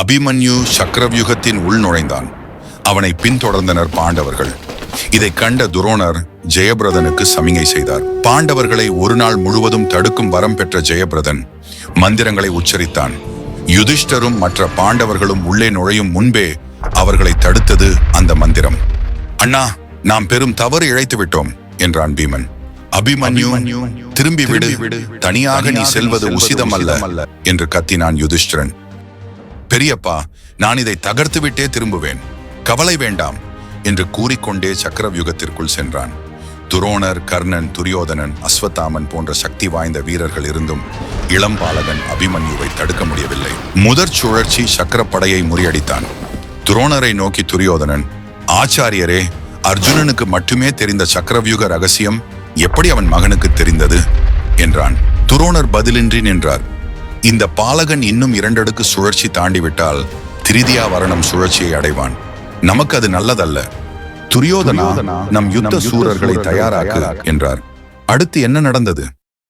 அபிமன்யு சக்கரவியூகத்தின் உள் நுழைந்தான். அவனை பின்தொடர்ந்தனர் பாண்டவர்கள். இதைக் கண்ட துரோணர் ஜெயபிரதனுக்கு சமிகை செய்தார். பாண்டவர்களை ஒரு நாள் முழுவதும் தடுக்கும் வரம் பெற்ற ஜெயபிரதன் மந்திரங்களை உச்சரித்தான். யுதிஷ்டரும் மற்ற பாண்டவர்களும் உள்ளே நுழையும் முன்பே அவர்களை தடுத்தது அந்த மந்திரம். அண்ணா நாம் பெரும் தவறு இழைத்து விட்டோம் என்றான் பீமன். அபிமன்யு திரும்பி விடு தனியாக நீ செல்வது உசிதம் அல்ல என்று கத்தினான் யுதிஷ்டிரன். பெரியப்பா நான் இதை தகர்த்துவிட்டே திரும்புவேன். கவலை வேண்டாம் என்று கூறிக்கொண்டே சக்கரவியூகத்திற்குள் சென்றான். துரோணர் கர்ணன் துரியோதனன் அஸ்வத்தாமன் போன்ற சக்தி வாய்ந்த வீரர்கள் இருந்தும் இளம்பாலகன் அபிமன்யுவை தடுக்க முடியவில்லை. முதற் சுழற்சி சக்கரப்படையை முறியடித்தான். துரோணரை நோக்கி துரியோதனன் ஆச்சாரியரே அர்ஜுனனுக்கு மட்டுமே தெரிந்த சக்கரவியூக ரகசியம் எப்படி அவன் மகனுக்கு தெரிந்தது? என்றான். துரோணர் பதிலின்றி நின்றார். இந்த பாலகன் இன்னும் இரண்டடுக்கு சுழற்சி தாண்டிவிட்டால் திரிதியா வரணம் சுழற்சியை அடைவான். நமக்கு அது நல்லதல்ல. துரியோதனா நம் யுத்த சூரர்களை தயாராக்கு. என்றார். அடுத்து என்ன நடந்தது?